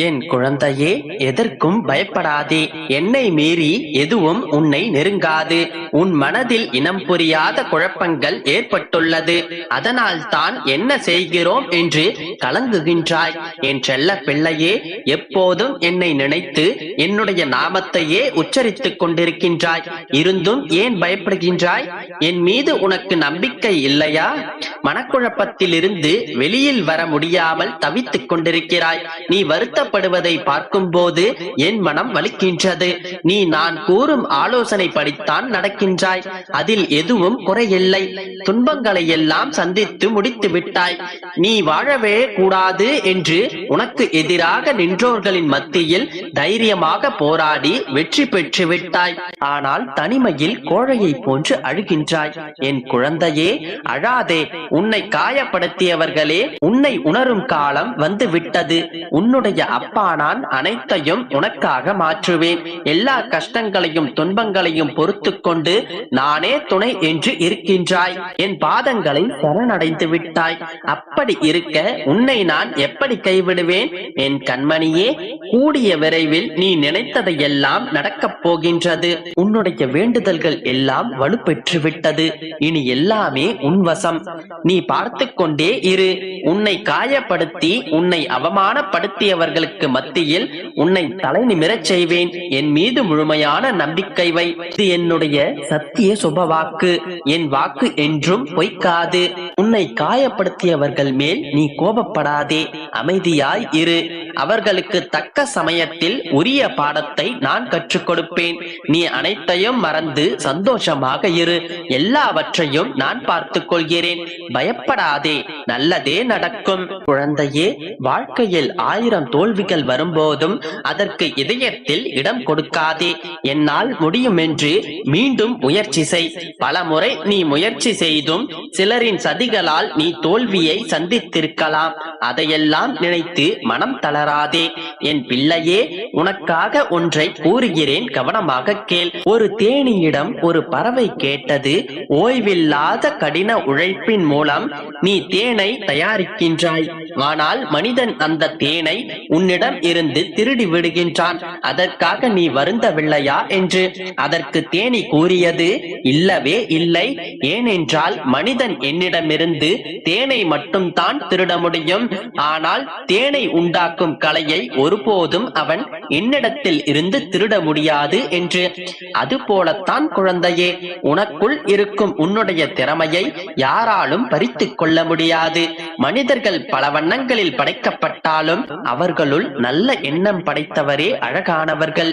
என் குழந்தையே எதற்கும் பயப்படாதே. என்னை மீறி எதுவும் உன்னை நெருங்காது. உன் மனதில் இனம் புரியாத குழப்பங்கள் ஏற்பட்டுள்ளது. அதனால் தான் என்ன செய்கிறோம் என்று கலங்குகின்றாய். என் செல்ல பிள்ளையே எப்போதும் என்னை நினைத்து என்னுடைய நாமத்தையே உச்சரித்துக் கொண்டிருக்கின்றாய். இருந்தும் ஏன் பயப்படுகின்றாய்? என் மீது உனக்கு நம்பிக்கை இல்லையா? மனக்குழப்பத்திலிருந்து வெளியில் வர முடியாமல் தவித்துக் கொண்டிருக்கிறாய். நீ வருத்த பார்க்கும் பார்க்கும்போது என் மனம் வலிக்கின்றது. நீ நான் கூறும் ஆலோசனை படித்தான் நடக்கின்றாய். அதில் எதுவும் குறையில்லை. துன்பங்களை எல்லாம் சந்தித்து முடித்து விட்டாய். நீ வாழவே கூடாது என்று உனக்கு எதிராக நின்றோர்களின் மத்தியில் தைரியமாக போராடி வெற்றி பெற்று விட்டாய். ஆனால் தனிமையில் கோழையை போன்று அழுகின்றாய். என் குழந்தையே அழாதே. உன்னை காயப்படுத்தியவர்களே உன்னை உணரும் காலம் வந்து விட்டது உன்னுடைய அப்பா நான் அனைத்தையும் உனக்காக மாற்றுவேன். எல்லா கஷ்டங்களையும் துன்பங்களையும் பொறுத்து கொண்டு நானே துணை என்று இருக்கின்றாய். என் பாதங்களை சரணடைந்து விட்டாய். அப்படி இருக்க உன்னை நான் எப்படி கைவிடுவேன்? என் கண்மணியே கூடிய விரைவில் நீ நினைத்ததையெல்லாம் நடக்கப் போகின்றது. உன்னுடைய வேண்டுதல்கள் எல்லாம் வலுப்பெற்று விட்டது. இனி எல்லாமே உன்வசம் நீ பார்த்து கொண்டே இரு. உன்னை காயப்படுத்தி உன்னை அவமானப்படுத்தியவர்கள் அவமானப்படுத்தியவர்களுக்கு மத்தியில் உன்னை தலை நிமிரச் செய்வேன். என் மீது முழுமையான நம்பிக்கை வை. இது என்னுடைய சத்திய சுப வாக்கு என் வாக்கு என்றும் பொய்க்காது. உன்னை காயப்படுத்தியவர்கள் மேல் நீ கோபப்படாதே. அமைதியாய் இரு. அவர்களுக்கு தக்க சமயத்தில் உரிய பாடத்தை நான் கற்றுக் கொடுப்பேன். நீ அனைத்தையும் மறந்து சந்தோஷமாக இரு. எல்லாவற்றையும் நான் பார்த்துக் கொள்கிறேன். பயப்படாதே. நல்லதே நடக்கும். குழந்தையே வாழ்க்கையில் ஆயிரம் தோல்விகள் வரும்போதும் அதற்கு இதயத்தில் இடம் கொடுக்காதே. என்னால் முடியும் என்று மீண்டும் முயற்சி செய். பல முறை நீ முயற்சி செய்தும் சிலரின் சதி செய்தலால் நீ தோல்வியை சந்தித்திருக்கலாம். அதையெல்லாம் நினைத்து மனம் தளராதே. என் பிள்ளையே உனக்காக ஒன்றை கூறுகிறேன் கவனமாக கேள். ஒரு தேனியிடம் ஒரு பறவை கேட்டது ஓய்வில்லாத கடின உழைப்பின் மூலம் நீ தேனை தயாரிக்கின்றாய். ஆனால் மனிதன் அந்த தேனை உன்னிடம் இருந்து திருடி விடுகின்றான். அதற்காக நீ வருந்தவில்லையா என்று அதற்கு தேனி கூறியது இல்லவே இல்லை. ஏனென்றால் மனிதன் என்னிடமிருந்து தேனை மட்டும்தான் திருட முடியும். ஆனால் தேனை உண்டாக்கும் கலையை ஒருபோதும் அவன் என்னிடத்தில் இருந்து திருட முடியாது என்று. அது போலத்தான் குழந்தையே உனக்குள் இருக்கும் உன்னுடைய திறமையை யாராலும் பறித்துக் கொள்ள முடியாது. மனிதர்கள் பலவன் வண்ணங்களில் படைக்கப்பட்டாலும் அவர்களுள் நல்ல எண்ணம் படைத்தவரே அழகானவர்கள்.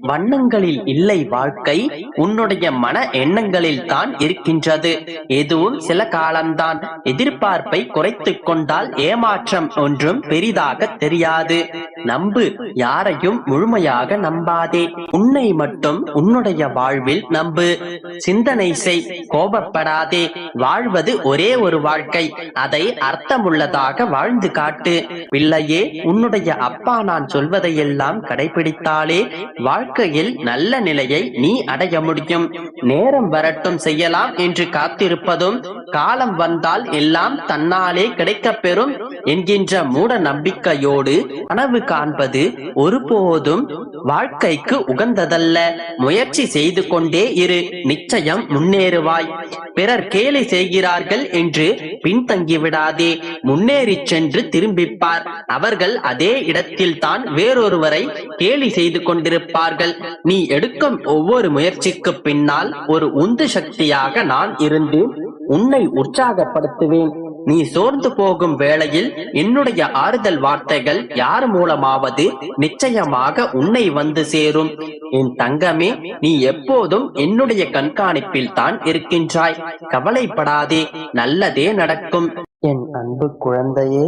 வண்ணங்களில் இல்லை வாழ்க்கை உன்னுடைய மன எண்ணங்களில் தான் இருக்கின்றது. எதுவும் சில காலம்தான் எதிர்பார்ப்பை குறைத்து கொண்டால் ஏமாற்றம் ஒன்றும் பெரிதாக தெரியாது. நம்பு யாரையும் முழுமையாக நம்பாதே. உன்னை மட்டும் உன்னுடைய வாழ்வில் நம்பு. சிந்தனை செய் கோபப்படாதே. வாழ்வது ஒரே ஒரு வாழ்க்கை. அதை அர்த்தமுள்ளதாக வாழ் வாழ்ந்து காட்டு. பிள்ளையே உன்னுடைய அப்பா நான் சொல்வதையெல்லாம் கடைபிடித்தாலே வாழ்க்கையில் நல்ல நிலையை நீ அடைய முடியும். நேரம் வரட்டும் செய்யலாம் என்று காத்திருப்பதும் காலம் வந்தால் எல்லாம் தன்னாலே கிடைக்கப் பெறும் என்கின்ற மூட நம்பிக்கையோடு கனவு காண்பது ஒருபோதும் வாழ்க்கைக்கு உகந்ததல்ல. முயற்சி செய்து கொண்டே இரு நிச்சயம் முன்னேறுவாய். பிறர் கேலி செய்கிறார்கள் என்று பின்தங்கி விடாதே முன்னேறி சென்று திரும்பிப்பார். அவர்கள் அதே இடத்தில் தான் வேறொருவரை கேலி செய்து கொண்டிருப்பார்கள். நீ எடுக்கும் ஒவ்வொரு முயற்சிக்கு பின்னால் ஒரு உந்து சக்தியாக நான் இருந்து உன்னை உற்சாகப்படுத்துவேன். நீ சோர்ந்து போகும் வேளையில் என்னுடைய ஆறுதல் வார்த்தைகள் யார் மூலமாவது நிச்சயமாக உன்னை வந்து சேரும். என் தங்கமே நீ எப்போதும் என்னுடைய கண்காணிப்பில் தான் இருக்கின்றாய். கவலைப்படாதே நல்லதே நடக்கும். என் அன்பு குழந்தையே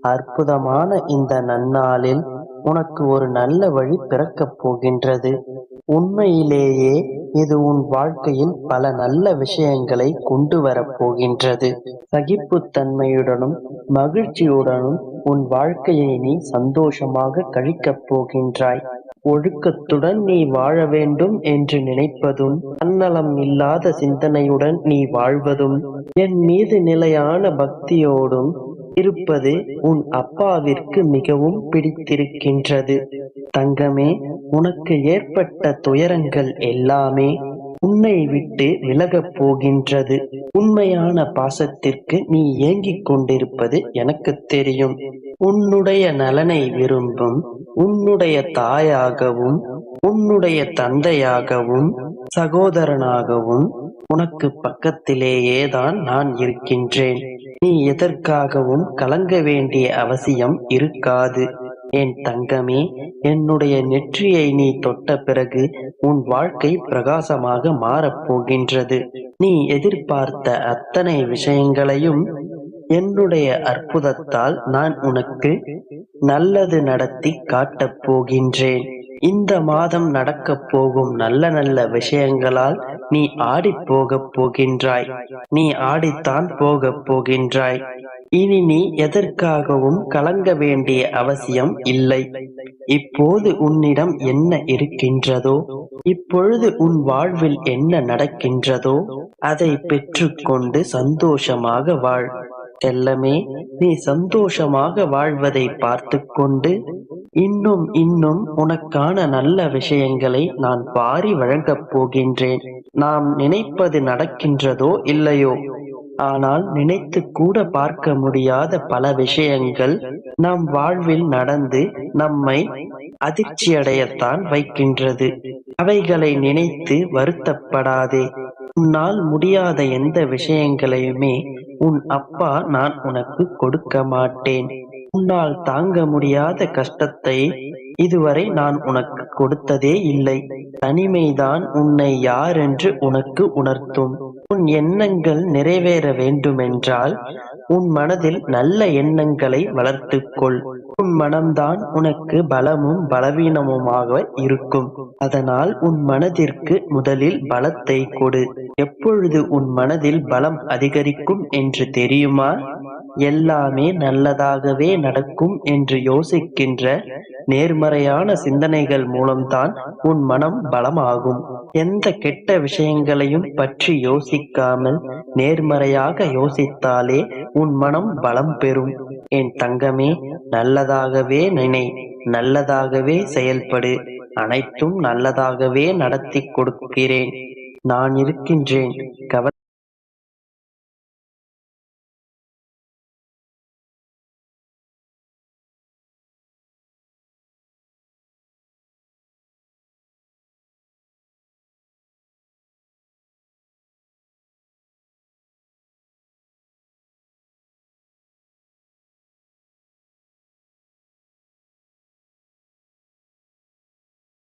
அற்புதமான இந்த நன்னாளில் உனக்கு ஒரு நல்ல வழி பிறக்கப் போகின்றது. உண்மையிலேயே இது உன் வாழ்க்கையில் பல நல்ல விஷயங்களை கொண்டு வரப் போகின்றது. சகிப்புத்தன்மையுடனும் மகிழ்ச்சியுடனும் உன் வாழ்க்கையை நீ சந்தோஷமாக கழிக்கப் போகின்றாய். ஒழுக்கத்துடன் நீ வாழ வேண்டும் என்று நினைப்பதும் தன்னலம் இல்லாத சிந்தனையுடன் நீ வாழ்வதும் என் மீது நிலையான பக்தியோடும் இருப்பது உன் அப்பாவிற்கு மிகவும் பிடித்திருக்கின்றது. தங்கமே உனக்கு ஏற்பட்ட துயரங்கள் எல்லாமே உன்னை விட்டு விலகப் போகின்றது. உண்மையான பாசத்திற்கு நீ ஏங்கிக் கொண்டிருப்பது எனக்கு தெரியும். உன்னுடைய நலனை விரும்பும் உன்னுடைய தாயாகவும் உன்னுடைய தந்தையாகவும் சகோதரனாகவும் உனக்கு பக்கத்திலேயே தான் நான் இருக்கின்றேன். நீ எதற்காகவும் கலங்க வேண்டிய அவசியம் இருக்காது. என் தங்கமே என்னுடைய நெற்றியை நீ தொட்ட பிறகு உன் வாழ்க்கை பிரகாசமாக மாறப்போகின்றது நீ எதிர்பார்த்த அத்தனை விஷயங்களையும் என்னுடைய அற்புதத்தால் நான் உனக்கு நல்லது நடத்தி காட்டப் போகின்றேன். இந்த மாதம் நடக்கப் போகும் நல்ல நல்ல விஷயங்களால் நீ ஆடிப் போகப் போகின்றாய். நீ ஆடித்தான் போகப் போகின்றாய். இனி நீ எதற்காகவும் கலங்க வேண்டிய அவசியம் இல்லை. இப்போது உன்னிடம் என்ன இருக்கின்றதோ இப்பொழுது உன் வாழ்வில் என்ன நடக்கின்றதோ அதை பெற்றுக்கொண்டு சந்தோஷமாக வாழ். செல்லமே நீ சந்தோஷமாக வாழ்வதை பார்த்து கொண்டு இன்னும் இன்னும் உனக்கான நல்ல விஷயங்களை நான் வாரி வழங்கப் போகின்றேன். நாம் நினைப்பது நடக்கின்றதோ இல்லையோ? ஆனால் நினைத்து கூட பார்க்க முடியாத பல விஷயங்கள் நம் வாழ்வில் நடந்து நம்மை அதிர்ச்சியடையத்தான் வைக்கின்றது. அவைகளை நினைத்து வருத்தப்படாதே. உன்னால் முடியாத எந்த விஷயங்களையுமே உன் அப்பா நான் உனக்கு கொடுக்க மாட்டேன். உன்னால் தாங்க முடியாத கஷ்டத்தை இதுவரை நான் உனக்கு கொடுத்ததே இல்லை. தனிமைதான் உன்னை யாரென்று உனக்கு உணர்த்தும். உன் எண்ணங்கள் நிறைவேற வேண்டுமென்றால் உன் மனதில் நல்ல எண்ணங்களை வளர்த்துக்கொள். உன் மனம்தான் உனக்கு பலமும் பலவீனமுமாக இருக்கும். அதனால் உன் மனதிற்கு முதலில் பலத்தை கொடு. எப்பொழுது உன் மனதில் பலம் அதிகரிக்கும் என்று தெரியுமா? எல்லாமே நல்லதாகவே நடக்கும் என்று யோசிக்கின்ற நேர்மறையான சிந்தனைகள் மூலம்தான் உன் மனம் பலமாகும். எந்த கெட்ட விஷயங்களையும் பற்றி யோசிக்காமல் நேர்மறையாக யோசித்தாலே உன் மனம் பலம் பெறும். என் தங்கமே நல்லதாகவே நினை நல்லதாகவே செயல்படு. அனைத்தும் நல்லதாகவே நடத்தி கொடுக்கிறேன். நான் இருக்கின்றேன். கவ